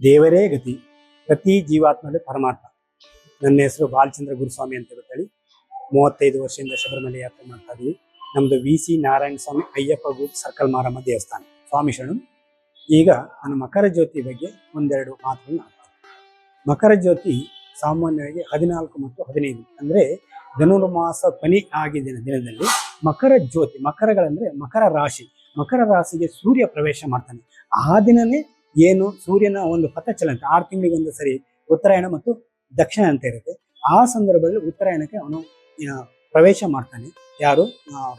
ದೇವರೇ ಗತಿ, ಪ್ರತಿ ಜೀವಾತ್ಮದಲ್ಲಿ ಪರಮಾತ್ಮ. ನನ್ನ ಹೆಸರು ಬಾಲಚಂದ್ರ ಗುರುಸ್ವಾಮಿ ಅಂತ ಹೇಳಿ ಮೂವತ್ತೈದು ವರ್ಷದಿಂದ ಶಬರಿಮಲೆ ಯಾತ್ರೆ ಮಾಡ್ತಾ ಇದ್ದೀವಿ ನಮ್ಮದು V C Narayana Swamy Ayyappa Guru circle Maramma ದೇವಸ್ಥಾನ. ಸ್ವಾಮಿ ಶರಣು, ಈಗ ನನ್ನ ಮಕರ ಜ್ಯೋತಿ ಬಗ್ಗೆ ಒಂದೆರಡು ಮಾತುಗಳನ್ನ ಮಕರ ಜ್ಯೋತಿ ಸಾಮಾನ್ಯವಾಗಿ ಹದಿನಾಲ್ಕು ಮತ್ತು ಹದಿನೈದು, ಅಂದ್ರೆ ಧನುರ್ಮಾಸ ಕೊನೆ ಆಗಿದ್ದ ದಿನದಲ್ಲಿ ಮಕರ ಜ್ಯೋತಿ, ಮಕರಗಳಂದ್ರೆ ಮಕರ ರಾಶಿ, ಮಕರ ರಾಶಿಗೆ ಸೂರ್ಯ ಪ್ರವೇಶ ಮಾಡ್ತಾನೆ. ಆ ದಿನನೇ ಏನು ಸೂರ್ಯನ ಒಂದು ಪಥಚಲನೆ ಆರು ತಿಂಗಳಿಗೆ ಒಂದು ಸರಿ ಉತ್ತರಾಯಣ ಮತ್ತು ದಕ್ಷಿಣ ಅಂತ ಇರುತ್ತೆ. ಆ ಸಂದರ್ಭದಲ್ಲಿ ಉತ್ತರಾಯಣಕ್ಕೆ ಅವನು ಪ್ರವೇಶ ಮಾಡ್ತಾನೆ. ಯಾರು?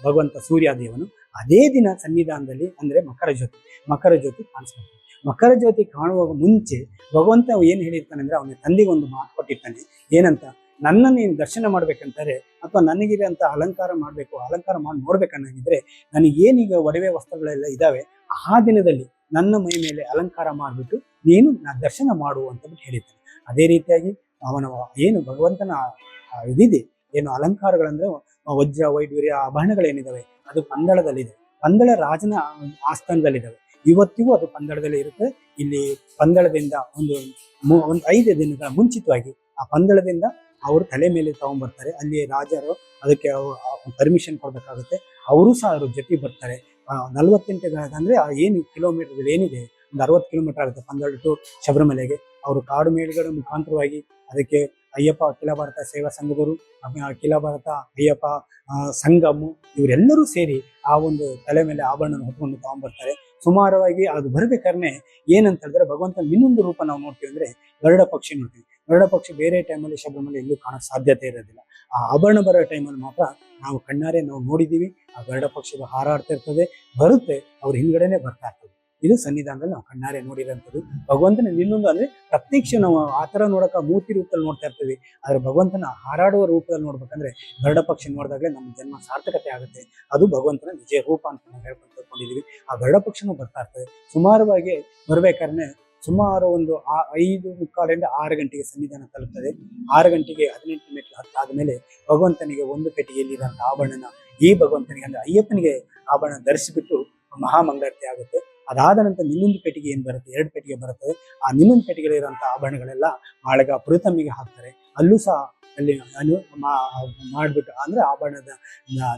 ಭಗವಂತ ಸೂರ್ಯ ದೇವನು ಅದೇ ದಿನ ಸನ್ನಿಧಾನದಲ್ಲಿ ಅಂದ್ರೆ ಮಕರ ಜ್ಯೋತಿ. ಮಕರ ಜ್ಯೋತಿ ಕಾಣಿಸ್ಕೊಳ್ತಾನೆ ಮಕರ ಜ್ಯೋತಿ ಕಾಣುವಾಗ ಮುಂಚೆ ಭಗವಂತ ಏನು ಹೇಳಿರ್ತಾನೆ ಅಂದ್ರೆ ಅವನ ತಂದೆಗೆ ಒಂದು ಮಾತು ಕೊಟ್ಟಿರ್ತಾನೆ. ಏನಂತ? ನನ್ನ ನೀನು ದರ್ಶನ ಮಾಡ್ಬೇಕಂತಾರೆ ಅಥವಾ ನನಗಿರಂತ ಅಲಂಕಾರ ಮಾಡಬೇಕು, ಅಲಂಕಾರ ಮಾಡಿ ನೋಡ್ಬೇಕನ್ನಾಗಿದ್ರೆ ನನಗೇನೀಗ ಒಡವೆ ವಸ್ತ್ರಗಳೆಲ್ಲ ಇದಾವೆ, ಆ ದಿನದಲ್ಲಿ ನನ್ನ ಮೈ ಮೇಲೆ ಅಲಂಕಾರ ಮಾಡಿಬಿಟ್ಟು ನೀನು ನಾ ದರ್ಶನ ಮಾಡು ಅಂತ ಹೇಳಿದ್ದಾನೆ. ಅದೇ ರೀತಿಯಾಗಿ ಅವನ ಏನು ಭಗವಂತನ ಇದಿದೆ. ಏನು ಅಲಂಕಾರಗಳಂದ್ರೆ ವಜ್ರ ವೈಡೂರ್ಯ ಆಭರಣಗಳೇನಿದಾವೆ ಅದು ಪಂದಳದಲ್ಲಿದೆ. ಪಂದಳ ರಾಜನ ಆಸ್ಥಾನದಲ್ಲಿದ್ದಾವೆ ಇವತ್ತಿಗೂ ಅದು ಪಂದಳದಲ್ಲಿ ಇರುತ್ತೆ. ಇಲ್ಲಿ ಪಂದಳದಿಂದ ಒಂದು ಒಂದು ಐದು ದಿನಗಳ ಮುಂಚಿತವಾಗಿ ಆ ಪಂದಳದಿಂದ ಅವರು ತಲೆ ಮೇಲೆ ತಗೊಂಡ್ಬರ್ತಾರೆ. ಅಲ್ಲಿ ರಾಜರು ಅದಕ್ಕೆ ಪರ್ಮಿಷನ್ ಕೊಡಬೇಕಾಗುತ್ತೆ. ಅವರು ಸಹ ಅವ್ರ ಜೊತೆ ಬರ್ತಾರೆ. ನಲವತ್ತೆಂಟು ಅಂದರೆ ಏನು ಕಿಲೋಮೀಟರ್ ಏನಿದೆ? ಒಂದು ಅರವತ್ತು ಕಿಲೋಮೀಟರ್ ಆಗುತ್ತೆ ಪಂದಳ ಟು ಶಬರಿಮಲೆಗೆ. ಅವರು ಕಾಡು ಮೇಳುಗಳ ಮುಖಾಂತರವಾಗಿ ಅದಕ್ಕೆ ಅಯ್ಯಪ್ಪ ಅಖಿಲ ಭಾರತ ಸೇವಾ ಸಂಘದವರು ಅಖಿಲ ಭಾರತ, ಅಯ್ಯಪ್ಪ ಸಂಗಮು ಇವರೆಲ್ಲರೂ ಸೇರಿ ಆ ಒಂದು ತಲೆ ಮೇಲೆ ಆಭರಣ ಹೊತ್ಕೊಂಡು ತಗೊಂಡ್ಬರ್ತಾರೆ. ಸುಮಾರವಾಗಿ ಅದು ಬರ್ಬೇಕಾದ್ರೆ ಏನಂತ ಹೇಳಿದ್ರೆ ಭಗವಂತನ ಇನ್ನೊಂದು ರೂಪ ನಾವು ನೋಡ್ತೀವಿ ಅಂದ್ರೆ ಗರುಡ ಪಕ್ಷಿ ನೋಡ್ತೀವಿ. ಗರುಡ ಪಕ್ಷಿ ಬೇರೆ ಟೈಮಲ್ಲಿ ಶಬರಿಮಲೆ ಎಲ್ಲೂ ಕಾಣೋ ಸಾಧ್ಯತೆ ಇರೋದಿಲ್ಲ. ಆ ಆಭರಣ ಬರೋ ಟೈಮಲ್ಲಿ ಮಾತ್ರ ನಾವು ಕಣ್ಣಾರೆ ನಾವು ನೋಡಿದೀವಿ. ಆ ಗರುಡ ಪಕ್ಷಿಗೆ ಹಾರಾಡ್ತಾ ಇರ್ತದೆ. ಬರುತ್ತೆ, ಅವ್ರ ಹಿಂದ್ಗಡೆನೆ ಬರ್ತಾ ಇರ್ತದೆ. ಇದು ಸನ್ನಿಧಾನದಲ್ಲಿ ನಾವು ಕಣ್ಣಾರೆ ನೋಡಿರೋಂಥದ್ದು. ಭಗವಂತನ ಇನ್ನೊಂದು ಅಂದ್ರೆ ಪ್ರತ್ಯಕ್ಷ ನಾವು ಆ ತರ ನೋಡಕ ಮೂರ್ತಿ ರೂಪದಲ್ಲಿ ನೋಡ್ತಾ ಇರ್ತೀವಿ. ಆದ್ರೆ ಭಗವಂತನ ಹಾರಾಡುವ ರೂಪದಲ್ಲಿ ನೋಡ್ಬೇಕಂದ್ರೆ ಗರುಡ ಪಕ್ಷಿ ನೋಡಿದಾಗಲೇ ನಮ್ಮ ಜನ್ಮ ಸಾರ್ಥಕತೆ ಆಗುತ್ತೆ. ಅದು ಭಗವಂತನ ನಿಜ ರೂಪ ಅಂತ ನಾವು ಹೇಳ್ಕೊಂಡು ಆ ಗರುಡ ಪಕ್ಷಿನೂ ಬರ್ತಾ ಇರ್ತದೆ. ಸುಮಾರವಾಗಿ ಬರ್ಬೇಕಾದ್ರೆ ಸುಮಾರು ಒಂದು ಆ ಐದು ಮುಕ್ಕಾಲಿಂದ ಆರು ಗಂಟೆಗೆ ಸನ್ನಿಧಾನ ತಲುಪ್ತದೆ. ಆರು ಗಂಟೆಗೆ ಹದಿನೆಂಟು ಮೆಟ್ಲು ಹತ್ತಾದ್ಮೇಲೆ ಭಗವಂತನಿಗೆ ಒಂದು ಪೆಟ್ಟಿಗೆಯಲ್ಲಿರುವಂತಹ ಆಭರಣನ ಈ ಭಗವಂತನಿಗೆ ಅಂದ್ರೆ ಅಯ್ಯಪ್ಪನಿಗೆ ಆಭರಣ ಧರಿಸಿಬಿಟ್ಟು ಮಹಾಮಂಗಳಾರತಿ ಆಗುತ್ತೆ. ಅದಾದ ನಂತರ ನಿನ್ನೊಂದು ಪೆಟ್ಟಿಗೆ ಏನು ಬರುತ್ತೆ? ಎರಡು ಪೆಟ್ಟಿಗೆ ಬರುತ್ತೆ. ಆ ನಿನ್ನೊಂದು ಪೆಟ್ಟಿಗೆಲಿರುವಂತಹ ಆಭರಣಗಳೆಲ್ಲ ಆಳಗ ಪುರುತಮ್ಮಿಗೆ ಹಾಕ್ತಾರೆ. ಅಲ್ಲೂ ಸಹ ಅಲ್ಲಿ ಅನು ಮಾಡಿಬಿಟ್ಟು, ಅಂದರೆ ಆಭರಣದ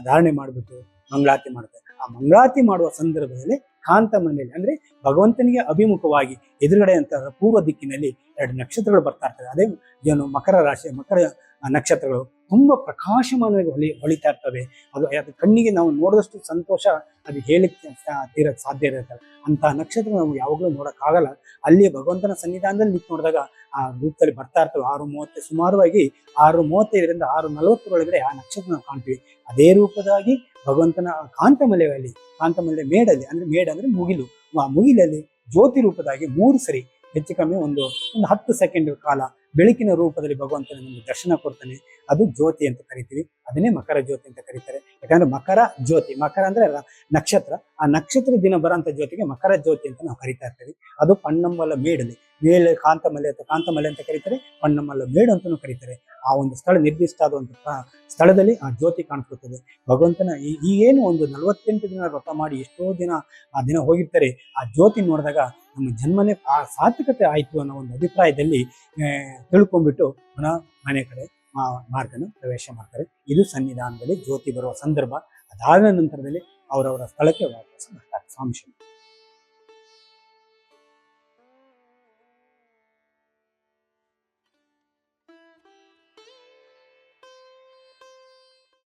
ಧಾರಣೆ ಮಾಡಿಬಿಟ್ಟು ಮಂಗಳಾರತಿ ಮಾಡ್ತಾರೆ ಆ ಮಂಗಳಾರತಿ ಮಾಡುವ ಸಂದರ್ಭದಲ್ಲಿ ಕಾಂತ ಮನೆಯಲ್ಲಿ, ಅಂದ್ರೆ ಭಗವಂತನಿಗೆ ಅಭಿಮುಖವಾಗಿ ಎದುರುಗಡೆ ಅಂತ ಪೂರ್ವ ದಿಕ್ಕಿನಲ್ಲಿ ಎರಡು ನಕ್ಷತ್ರಗಳು ಬರ್ತಾ ಇರ್ತವೆ. ಅದೇ ಏನು ಮಕರ ರಾಶಿ, ಮಕರ ನಕ್ಷತ್ರಗಳು ತುಂಬಾ ಪ್ರಕಾಶಮಾನವಾಗಿ ಹೊಳಿ, ಹೊಳಿತಾ ಇರ್ತವೆ. ಅದು ಅದು ಕಣ್ಣಿಗೆ ನಾವು ನೋಡಿದಷ್ಟು ಸಂತೋಷ ಅದು ಹೇಳಿಕ್ಕೆ ತೀರಕ್ಕೆ ಸಾಧ್ಯ ಇರುತ್ತೆ. ಅಂತ ನಕ್ಷತ್ರ ನಾವು ಯಾವಾಗಲೂ ನೋಡೋಕ್ಕಾಗಲ್ಲ. ಅಲ್ಲಿ ಭಗವಂತನ ಸನ್ನಿಧಾನದಲ್ಲಿ ನಿಂತು ನೋಡಿದಾಗ ಆ ರೂಪದಲ್ಲಿ ಬರ್ತಾ ಇರ್ತವೆ. ಆರು ಮೂವತ್ತು, ಸುಮಾರವಾಗಿ ಆರು ಮೂವತ್ತೈದರಿಂದ ಆರು ನಲವತ್ತರೊಳಗಡೆ ಆ ನಕ್ಷತ್ರ ನಾವು ಕಾಣ್ತೀವಿ. ಅದೇ ರೂಪದಾಗಿ ಭಗವಂತನ ಕಾಂತಮಲೆಯಲ್ಲಿ, ಕಾಂತಮಲೆ ಮೇಡಲ್ಲಿ, ಅಂದ್ರೆ ಮೇಡ ಅಂದ್ರೆ ಮುಗಿಲು. ಆ ಮುಗಿಲಲ್ಲಿ ಜ್ಯೋತಿ ರೂಪದಾಗಿ ಮೂರು ಸರಿ ಹೆಚ್ಚು ಕಮ್ಮಿ ಒಂದು ಒಂದು ಹತ್ತು ಸೆಕೆಂಡ್ ಕಾಲ ಬೆಳಕಿನ ರೂಪದಲ್ಲಿ ಭಗವಂತನ ನಮಗೆ ದರ್ಶನ ಕೊಡ್ತಾನೆ. ಅದು ಜ್ಯೋತಿ ಅಂತ ಕರಿತೀವಿ. ಅದನ್ನೇ ಮಕರ ಜ್ಯೋತಿ ಅಂತ ಕರೀತಾರೆ. ಯಾಕಂದ್ರೆ ಮಕರ ಜ್ಯೋತಿ, ಮಕರ ಅಂದ್ರೆ ನಕ್ಷತ್ರ. ಆ ನಕ್ಷತ್ರ ದಿನ ಬರೋಂಥ ಜ್ಯೋತಿಗೆ ಮಕರ ಜ್ಯೋತಿ ಅಂತ ನಾವು ಕರಿತಾ ಇರ್ತೀವಿ. ಅದು ಪಣ್ಣಂಬಲ ಮೇಡಲಿ ಮೇಳೆ, ಕಾಂತಮಲೆ ಅಂತ ಕಾಂತಮಲೆ ಅಂತ ಕರೀತಾರೆ. ಪಣ್ಣಮ್ಮಲ ಮೇಡ ಅಂತಾನೂ ಕರೀತಾರೆ. ಆ ಒಂದು ಸ್ಥಳ ನಿರ್ದಿಷ್ಟ ಆದಂತ ಸ್ಥಳದಲ್ಲಿ ಆ ಜ್ಯೋತಿ ಕಾಣಿಸ್ಕೊಳ್ತದೆ ಭಗವಂತನ ಈ ಏನು ಒಂದು ನಲವತ್ತೆಂಟು ದಿನ ವ್ರತ ಮಾಡಿ ಎಷ್ಟೋ ದಿನ ಆ ದಿನ ಹೋಗಿರ್ತಾರೆ. ಆ ಜ್ಯೋತಿ ನೋಡಿದಾಗ ನಮ್ಮ ಜನ್ಮನೇ ಆ ಸಾರ್ಥಕತೆ ಆಯಿತು ಅನ್ನೋ ಒಂದು ಅಭಿಪ್ರಾಯದಲ್ಲಿ ತಿಳ್ಕೊಂಡ್ಬಿಟ್ಟು ಪುನಃ ಮನೆ ಕಡೆ ಮಾರ್ಗನ ಪ್ರವೇಶ ಮಾಡ್ತಾರೆ ಇದು ಸನ್ನಿಧಾನದಲ್ಲಿ ಜ್ಯೋತಿ ಬರುವ ಸಂದರ್ಭ ಅದಾದ ನಂತರದಲ್ಲಿ ಅವರವರ ಸ್ಥಳಕ್ಕೆ ವಾಪಸ್ ಬರ್ತಾರೆ ಸ್ವಾಮಿ.